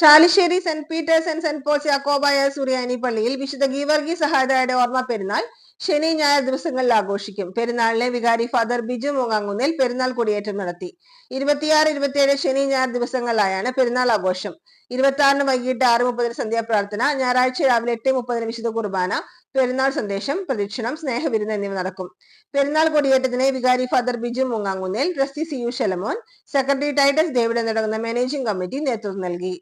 Chalissery saint Peter's and saint Paul's Yakobaya സുറിയാനി പള്ളിയിൽ വിശുദ്ധ ഗീവർഗി സഹായതയുടെ ഓർമ്മ പെരുന്നാൾ ശനി ഞായർ ദിവസങ്ങളിൽ ആഘോഷിക്കും. പെരുന്നാളിനെ വികാരി ഫാദർ ബിജു മൂങ്ങാങ്കുന്നിൽ പെരുന്നാൾ കൊടിയേറ്റം നടത്തി. ഇരുപത്തിയാറ് ഇരുപത്തിയേഴ് ശനി ഞായർ ദിവസങ്ങളിലായാണ് പെരുന്നാൾ ആഘോഷം. ഇരുപത്തി ആറിന് വൈകിട്ട് ആറ് മുപ്പതിന് സന്ധ്യാപ്രാർത്ഥന ഞായറാഴ്ച രാവിലെ എട്ട് മുപ്പതിന് വിശുദ്ധ കുർബാന പെരുന്നാൾ സന്ദേശം പ്രദക്ഷിണം സ്നേഹവിരുന്ന് എന്നിവ നടക്കും. പെരുന്നാൾ കൊടിയേറ്റത്തിന് വികാരി ഫാദർ ബിജു മൂങ്ങാങ്കുന്നിൽ trustee C U Shalamon secretary Titus David എന്നിടങ്ങുന്ന മാനേജിംഗ് കമ്മിറ്റി നേതൃത്വം നൽകി.